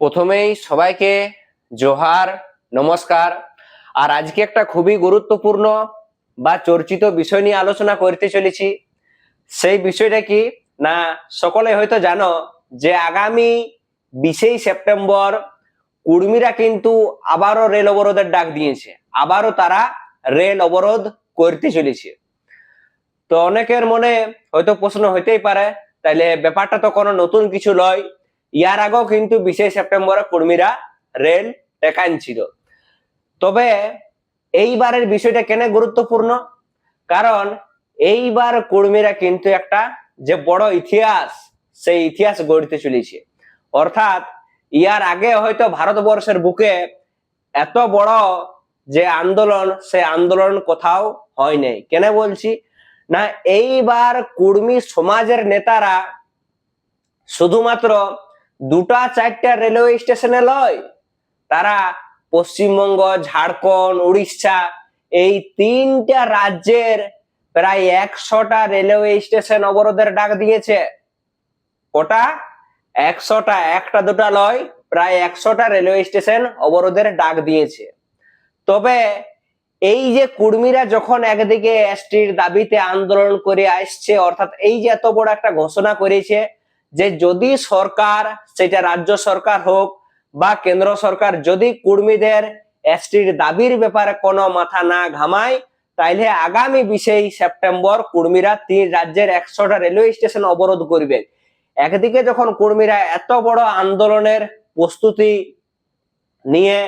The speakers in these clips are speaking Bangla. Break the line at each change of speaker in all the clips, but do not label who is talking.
প্রথমেই সবাইকে জোহার, নমস্কার। আর আজকে একটা খুবই গুরুত্বপূর্ণ বা চর্চিত বিষয় নিয়ে আলোচনা করতে চলেছি। সেই বিষয়টা কি? না, সকলে হয়তো জানো যে আগামী বিশেই সেপ্টেম্বর কুর্মীরা কিন্তু আবারও রেল অবরোধের ডাক দিয়েছে। আবারও তারা রেল অবরোধ করতে চলেছে। তো অনেকের মনে হয়তো প্রশ্ন হইতেই পারে, তাইলে ব্যাপারটা তো কোনো নতুন কিছু নয়। ইয়ার আগেও কিন্তু বিশেষ সেপ্টেম্বরে কর্মীরা রেল টেকান ছিল। তবে এইবারের বিষয়টা কেন গুরুত্বপূর্ণ? কারণ এইবার কর্মীরা কিন্তু একটা যে বড় ইতিহাস, সেই ইতিহাস গড়তে চলেছে। অর্থাৎ ইয়ার আগে হয়তো ভারতবর্ষের বুকে এত বড় যে আন্দোলন সে আন্দোলন কোথাও হয় নাই। কেন বলছি? না, এইবার কুর্মী সমাজের নেতারা শুধুমাত্র দুটা চারটা রেলওয়ে স্টেশনে লয়। তারা পশ্চিমবঙ্গ, ঝাড়খণ্ড, উড়িষ্যা, এই তিনটা রাজ্যের প্রায় একশোটা রেলওয়ে স্টেশন অবরোধের ডাক দিয়েছে। ওটা একশোটা, একটা, দুটা লয়, প্রায় একশোটা রেলওয়ে স্টেশন অবরোধের ডাক দিয়েছে। তবে এই যে কুর্মীরা যখন একদিকে এসটির দাবিতে আন্দোলন করে আসছে, অর্থাৎ এই যে এত বড় একটা ঘোষণা করেছে যে যদি সরকার, সেটা রাজ্য সরকার হোক বা কেন্দ্র সরকার, যদি কুর্মীদের এসটির দাবির ব্যাপারে কোনো মাথা না ঘামায়, তাইলে আগামী বিশেই সেপ্টেম্বর কুর্মীরা তিন রাজ্যের একশোটা রেলওয়ে স্টেশন অবরোধ করবে। একদিকে যখন কর্মীরা এত বড় আন্দোলনের প্রস্তুতি নিয়ে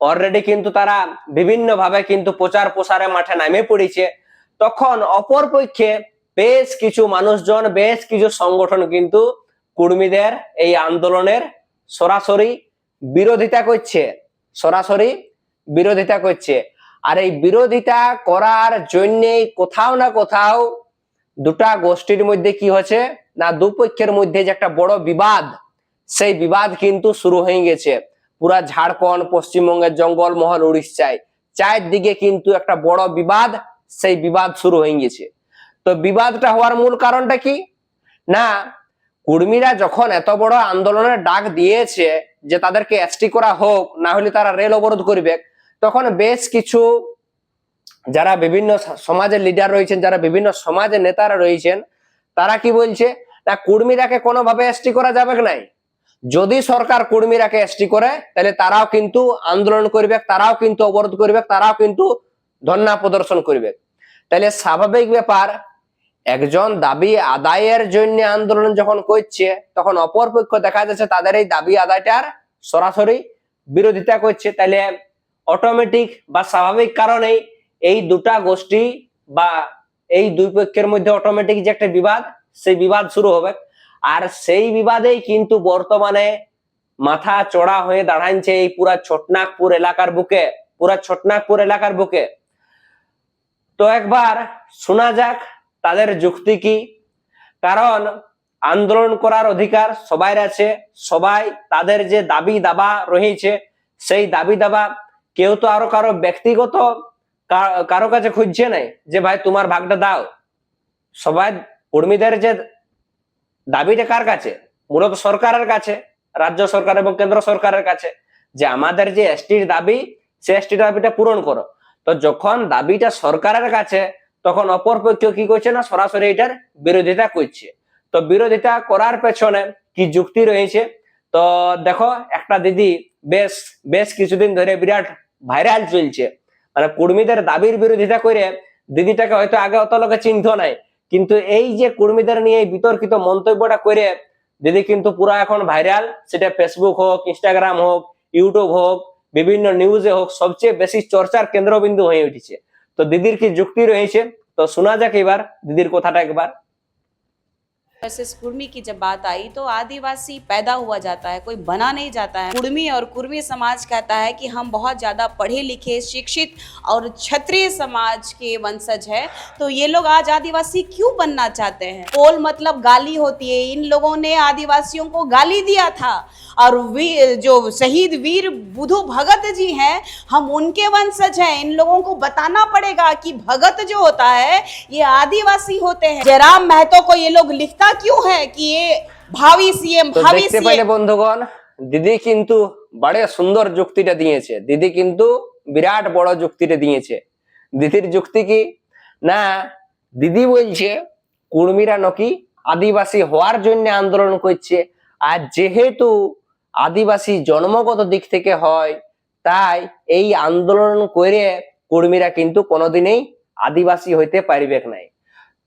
অলরেডি কিন্তু তারা বিভিন্ন ভাবে কিন্তু প্রচার প্রসারে মাঠে নামে পড়েছে, তখন অপর পক্ষে বেশ কিছু মানুষজন, বেশ কিছু সংগঠন কিন্তু কর্মীদের এই আন্দোলনের সরাসরি বিরোধিতা করছে, সরাসরি বিরোধিতা করছে। আর এই বিরোধিতা করার জন্যেই কোথাও না কোথাও দুটা গোষ্ঠীর মধ্যে কি হচ্ছে না দুপক্ষের মধ্যে যে একটা বড় বিবাদ, সেই বিবাদ কিন্তু শুরু হয়ে গেছে। পুরা ঝাড়খণ্ড, পশ্চিমবঙ্গের জঙ্গল মহল উড়িষ্যায়। চারদিকে কিন্তু একটা বড় বিবাদ, সেই বিবাদ শুরু হয়ে গেছে। তো বিবাদটা হওয়ার মূল কারণটা কি? না কুর্মীরা যখন এত বড় আন্দোলনের ডাক দিয়েছে যে তাদেরকে এসটি করা হোক, না হলে তারা রেল অবরোধ করবে, তখন বেশ কিছু যারা বিভিন্ন সমাজের লিডার রয়েছেন, যারা বিভিন্ন সমাজের নেতারা রয়েছেন, তারা কি বলছে? না, কুর্মীরাকে কোনোভাবে এসটি করা যাবে নাই? যদি সরকার কুর্মীরাকে এসটি করে, তাহলে তারাও কিন্তু আন্দোলন করবে, তারাও কিন্তু অবরোধ করবে, তারাও কিন্তু ধর্ণা প্রদর্শন করবে। তাহলে স্বাভাবিক ব্যাপার একজন দাবি আদায়ের জন্য আন্দোলন যখন করছে, তখন অপর পক্ষ দেখা যাচ্ছে তাদের এই দাবি আদায়টার সরাসরি বিরোধিতা করছে। তাহলে অটোমেটিক বা স্বাভাবিক কারণেই এই দুটা গোষ্ঠী বা এই দুই পক্ষের মধ্যে অটোমেটিক যে একটা বিবাদ, সেই বিবাদ শুরু হবে। আর সেই বিবাদেই কিন্তু বর্তমানে মাথা চড়া হয়ে দাঁড়াচ্ছে এই পুরা ছোটনাগপুর এলাকার বুকে, পুরা ছোটনাগপুর এলাকার বুকে। তো একবার শোনা যাক তাদের যুক্তি কি? কারণ আন্দোলন করার অধিকার সবাই আছে, সবাই তাদের যে দাবি দাবা রয়েছে সেই দাবি দাবা কেউ তো আরও কারও ব্যক্তিগত কারও কাছে খুঁজছে নাই যে, ভাই, তোমার ভাগটা দাও। সবাই কর্মীদের যে দাবিটা কার কাছে? মূলত সরকারের কাছে, রাজ্য সরকার এবং কেন্দ্র সরকারের কাছে, যে আমাদের যে এসটির দাবি, সে এসটির দাবিটা পূরণ করো। তো যখন দাবিটা সরকারের কাছে তখন অপর পক্ষ কি করছে না? সরাসরি এটার বিরোধিতা করছে। তো বিরোধিতা করার পেছনে কি যুক্তি রয়েছে? তো দেখো, একটা দিদি বেশ বেশ কিছুদিন ধরে বিরাট ভাইরাল চলছে। মানে কর্মীদের দাবির বিরোধিতা করে দিদিটাকে হয়তো আগে অত লোকে চিহ্ন নাই। কিন্তু এই যে কর্মীদের নিয়ে বিতর্কিত মন্তব্যটা করে দিদি কিন্তু পুরো এখন ভাইরাল সেটা ফেসবুক হোক ইনস্টাগ্রাম হোক ইউটিউব হোক, বিভিন্ন নিউজে হোক, সবচেয়ে বেশি চর্চার কেন্দ্রবিন্দু হয়ে উঠেছে। তো দিদির কি যুক্তি রয়েছে তো শোনা যাক এবার দিদির কথাটা একবার
वर्सेस कुर्मी की जब बात आई तो आदिवासी पैदा हुआ जाता है कोई बना नहीं जाता है कुर्मी और कुर्मी समाज कहता है कि हम बहुत ज़्यादा पढ़े लिखे शिक्षित और क्षत्रिय समाज के वंशज है तो ये लोग आज आदिवासी क्यों बनना चाहते हैं कोल मतलब गाली होती है इन लोगों ने आदिवासियों को गाली दिया था और वी जो शहीद वीर बुधु भगत जी हैं हम उनके वंशज हैं इन लोगों को बताना पड़ेगा कि भगत जो होता है ये आदिवासी होते हैं जयराम महतो को ये लोग लिखता क्यों है कि ये भावी सीएम
তো
भावी
দেখতে পাইলে
सीएम
বন্ধুগণ দিদি কিন্তু বড় সুন্দর যুক্তিটা দিয়েছে দিদি কিন্তু বিরাট বড় যুক্তিটা দিয়েছে দিদির যুক্তি কি না দিদি বলছে কুর্মীরা নাকি আদিবাসী হওয়ার জন্য আন্দোলন করছে আর যেহেতু আদিবাসী জন্মগত দিক থেকে হয়, তাই এই আন্দোলন করে কর্মীরা কিন্তু কোনোদিনই আদিবাসী হইতে পারবে নাই।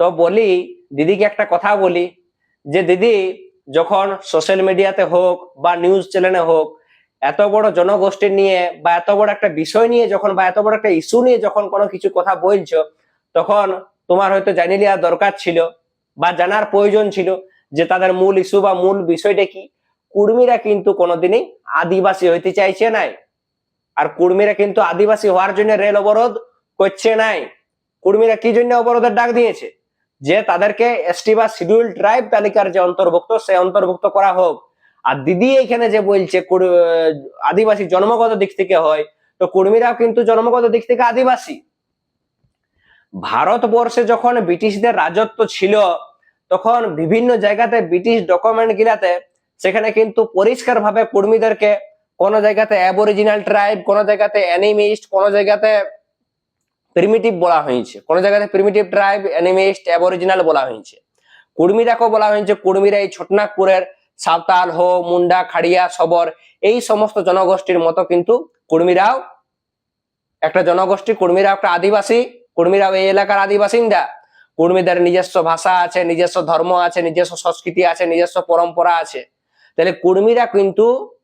তো বলি, দিদিকে একটা কথা বলি, যে দিদি যখন সোশ্যাল মিডিয়াতে হোক বা নিউজ চ্যানেলে হোক, এত বড় জনগোষ্ঠী নিয়ে বা এত বড় একটা বিষয় নিয়ে যখন বা এত বড় একটা ইস্যু নিয়ে যখন কোনো কিছু কথা বলছো, তখন তোমার হয়তো জানিয়ে নেওয়া দরকার ছিল বা জানার প্রয়োজন ছিল যে তাদের মূল ইস্যু বা মূল বিষয়টা কি। কুর্মীরা কিন্তু কোনোদিনই আদিবাসী হইতে চাইছে নাই। আর কুর্মীরা কিন্তু আদিবাসী হওয়ার জন্য রেল অবরোধ করছে নাই। কুর্মীরা কি জন্য অবরোধের ডাক দিয়েছে? যে তাদেরকে এসটি বা শিডিউল ট্রাইব তালিকার যে অন্তর্ভুক্ত, সে অন্তর্ভুক্ত করা হোক। আর দিদি এখানে যে বলছে আদিবাসী জন্মগত দিক থেকে হয়, তো কুর্মীরাও কিন্তু জন্মগত দিক থেকে আদিবাসী। ভারতবর্ষে যখন ব্রিটিশদের রাজত্ব ছিল, তখন বিভিন্ন জায়গাতে ব্রিটিশ ডকুমেন্ট গিলাতে সেখানে কিন্তু পরিষ্কার ভাবে কর্মীদেরকে কোন জায়গাতে অ্যাবরিজিনাল ট্রাইব কোন জায়গাতে অ্যানিমিস্ট কোন জায়গাতে প্রিমিটিভ বলা হয়েছে। কোন জায়গাতে প্রিমিটিভ ট্রাইব অ্যানিমিস্ট অ্যাবরিজিনাল বলা হয়েছে। কুর্মীরাকেও বলা হয়েছে, কুর্মীরা এই ছোটনাগপুরের সাঁওতাল হো, মুন্ডা, খাড়িয়া, সবর, এই সমস্ত জনগোষ্ঠীর মতো কিন্তু কুর্মীরাও একটা জনগোষ্ঠী কুর্মীরা একটা আদিবাসী, কুর্মীরাও এই এলাকার আদিবাসিন্দা। কুর্মীদের নিজস্ব ভাষা আছে, নিজস্ব ধর্ম আছে, নিজস্ব সংস্কৃতি আছে, নিজস্ব পরম্পরা আছে। তাহলে কুর্মীরা কিন্তু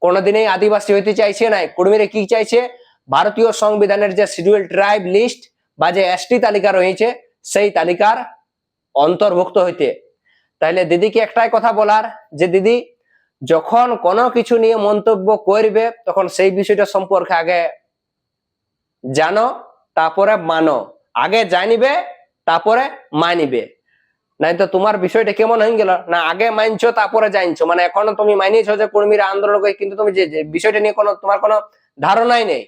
কোনোদিনই আদিবাসী হইতে চাইছে না কুর্মীরা কি চাইছে? ভারতীয় সংবিধানের যে শিডিউল ট্রাইব লিস্ট বা যে এসটি তালিকা রয়েছে, সেই তালিকার অন্তর্ভুক্ত হইতে। তাহলে দিদিকে একটাই কথা বলার? যে দিদি, যখন কোনো কিছু নিয়ে মন্তব্য করবে, তখন সেই বিষয়টা সম্পর্কে আগে জানো, তারপরে মানো। আগে জানিবে, তারপরে মানিবে। নাই তো তোমার বিষয়টা কেমন হয়ে গেল না আগে মানছো তারপরে জানছো মানে এখনো তুমি মানিয়েছো যে কর্মীরা আন্দোলন করে কিন্তু তুমি যে যে বিষয়টা নিয়ে কোনো তোমার কোনো ধারণাই নেই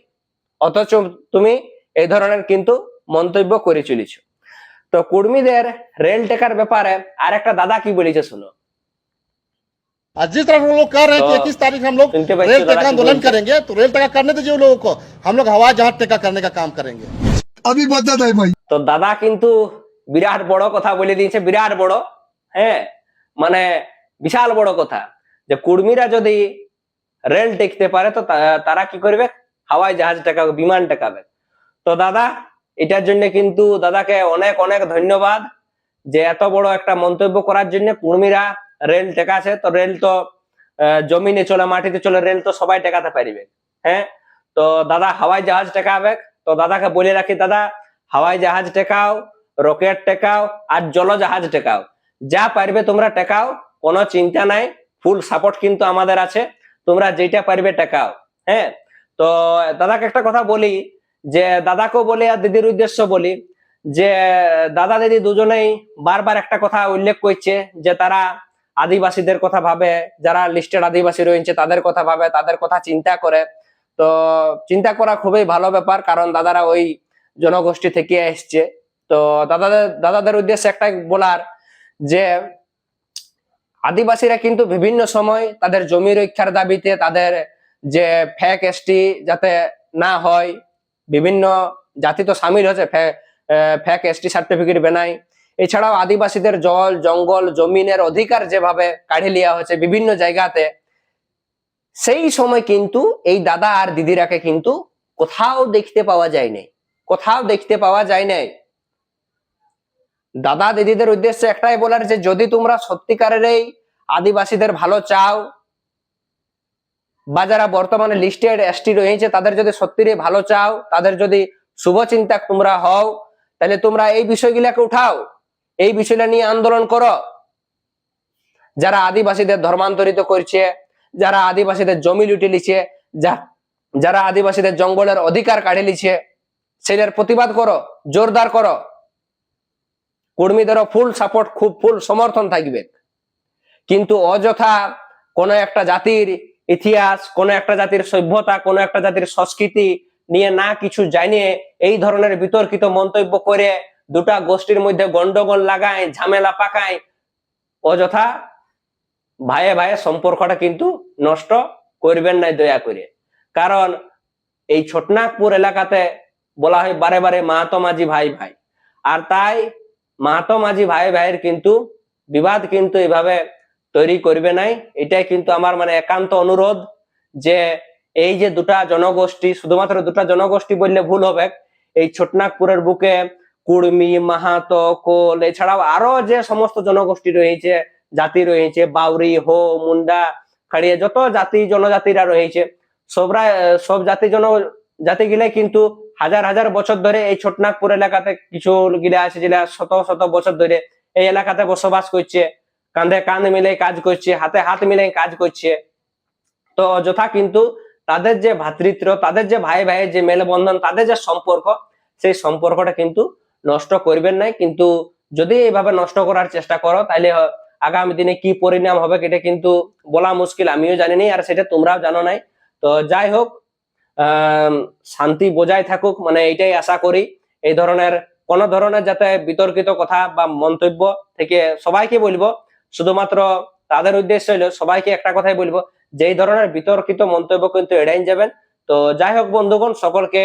অথচ তুমি এই ধরনের কিন্তু মন্তব্য করে চলেছ তো কর্মীদের রেল টেকার ব্যাপারে আর একটা দাদা কি বলেছে শুনো
आज जिस तरह हम लोग कर रहे हैं कि
तो
इक्कीस तारीख हम लोग
सुनते बच्चे
रेल
जरा
टेका
की
आंदोलन
बोलते।
करेंगे तो रेल टेका करने दीजिए उन लोगों को हम लोग हवाई जहाज टेका करने का काम करेंगे
अभी बदत है भाई
তো দাদা কিন্তু বিরাট বড় কথা বলে দিয়েছে, বিরাট বড়। হ্যাঁ মানে বিশাল বড় কথা। যে কুর্মীরা যদি রেল টেকতে পারে, তো তারা কি করবে? হাওয়াই জাহাজ টেকাবে বিমান টেকাবে তো দাদা, এটার জন্য কিন্তু দাদাকে অনেক অনেক ধন্যবাদ যে এত বড় একটা মন্তব্য করার জন্য কুর্মীরা রেল টেকাছে। তো রেল তো জমিনে চলে, মাটিতে চলে, রেল তো সবাই টেকাতে পারবে। হ্যাঁ তো দাদা, হাওয়াই জাহাজ টেকাবে তো দাদাকে বলে রাখি, দাদা, হাওয়াই জাহাজ টেকাও। রকেট টেকাও আর জলজাহাজ টেকাও। যা পারবে তোমরা টেকাও, কোনো চিন্তা নাই ফুল সাপোর্ট কিন্তু আমাদের আছে, তোমরা যেটা পারবে টেকাও হ্যাঁ? তো দাদাকে একটা কথা বলি, যে দাদাকেও বলি আর দিদির উদ্দেশ্য বলি, যে দাদা দিদি দুজনেই বারবার একটা কথা উল্লেখ করছে, যে তারা আদিবাসীদের কথা ভাবে, যারা লিস্টেড আদিবাসী রয়েছে তাদের কথা ভাবে, তাদের কথা চিন্তা করে। তো চিন্তা করা খুবই ভালো ব্যাপার, কারণ দাদারা ওই জনগোষ্ঠী থেকে এসছে। তো দাদাদের দাদাদের উদ্দেশ্যে একটাই বলার যে আদিবাসীরা কিন্তু বিভিন্ন সময় তাদের জমি রক্ষার দাবিতে তাদের যে ফ্যাক এসটি যাতে না হয়, বিভিন্ন জাতি তো সামিল হচ্ছে ফ্যাক এসটি সার্টিফিকেট বেনাই এছাড়াও আদিবাসীদের জল, জঙ্গল, জমিনের অধিকার যেভাবে কাঢ়ে লিয়া হয়েছে বিভিন্ন জায়গাতে, সেই সময় কিন্তু এই দাদা আর দিদিরাকে কিন্তু কোথাও দেখতে পাওয়া যায়নি, কোথাও দেখতে পাওয়া যায় নাই দাদা দিদিদের উদ্দেশ্যে একটাই বলার যে, যদি তোমরা সত্যিকারের এই আদিবাসীদের ভালো চাও, বা যারা বর্তমানে লিস্টেড এসটি রয়েছে, তাদের যদি সত্যিরে ভালো চাও, তাদের যদি শুভ চিন্তা তোমরা হও, তাহলে তোমরা এই বিষয়গুলাকে উঠাও। এই বিষয়টা নিয়ে আন্দোলন করো। যারা আদিবাসীদের ধর্মান্তরিত করছে, যারা আদিবাসীদের জমি লুটে লিছে যা, যারা আদিবাসীদের জঙ্গলের অধিকার কাঢ়ে লিছে সেটার প্রতিবাদ করো, জোরদার করো। কর্মীদেরও ফুল সাপোর্ট খুব ফুল সমর্থন থাকবে। কিন্তু অযথা কোন একটা জাতির ইতিহাস, কোন একটা জাতির সভ্যতা, কোন একটা জাতির সংস্কৃতি নিয়ে না কিছু জানিয়ে এই ধরনের বিতর্কিত মন্তব্য করে দুটা গোষ্ঠীর মধ্যে গন্ডগোল লাগায়, ঝামেলা পাকায়, অযথা ভাইয়ে ভাইয়ে সম্পর্কটা কিন্তু নষ্ট করবেন না দয়া করে। কারণ এই ছোটনাগপুর এলাকাতে বলা হয় বারে বারে মাহাতো মাঝি ভাই ভাই। আর তাই মাহাতো মাঝি ভাই ভাইয়ের কিন্তু বিবাদ কিন্তু এভাবে তৈরি করবে নাই। এটাই কিন্তু আমার মানে একান্ত অনুরোধ যে এই যে দুটা জনগোষ্ঠী, শুধুমাত্র দুটা জনগোষ্ঠী বললে ভুল হবে, এই ছোটনাগপুরের বুকে কুর্মি মাহাতো, কোল, এছাড়াও আরও যে সমস্ত জনগোষ্ঠী রয়েছে, জাতি রয়েছে বাউরি হো, মুন্ডা, খাড়িয়া, যত জাতি, জনজাতিরা রয়েছে, সবরা, সব জাতি জন, জাতি গিলে কিন্তু হাজার হাজার বছর ধরে এই ছোটনাগপুর এলাকাতে কিছু গিলা আছে যেটা শত শত বছর ধরে এই এলাকাতে বসবাস করছে, কাঁধে কাঁধ মিলে কাজ করছে, হাতে হাত মিলে কাজ করছে। তো যথা কিন্তু তাদের যে ভ্রাতৃত্ব তাদের যে ভাই ভাইয়ের যে মেলবন্ধন, তাদের যে সম্পর্ক, সেই সম্পর্কটা কিন্তু নষ্ট করবেন নাই। কিন্তু যদি এইভাবে নষ্ট করার চেষ্টা করো, তাহলে আগামী দিনে কি পরিণাম হবে এটা কিন্তু বলা মুশকিল। আমিও জানি আর সেটা তোমরাও জানো নাই। তো যাই হোক শান্তি বজায় থাকুক মানে এইটাই আশা করি। এই ধরনের, কোন ধরনের যাতে বিতর্কিত কথা বা মন্তব্য থেকে সবাইকে বলব, শুধুমাত্র তাদের উদ্দেশ্য হলো সবাইকে একটা কথাই বলব, যে এই ধরনের বিতর্কিত মন্তব্য কিন্তু এড়াই যাবেন। তো যাই হোক বন্ধুগণ, সকলকে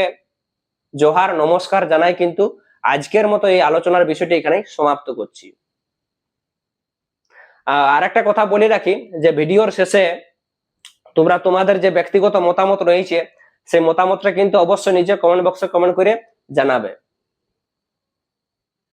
জোহার, নমস্কার জানাই কিন্তু আজকের মতো এই আলোচনার বিষয়টি এখানে সমাপ্ত করছি। আর একটা কথা বলে রাখি, যে ভিডিওর শেষে তোমরা তোমাদের যে ব্যক্তিগত মতামত রয়েছে সেই মতামতটা কিন্তু অবশ্যই নিজে কমেন্ট বক্সে কমেন্ট করে জানাবে।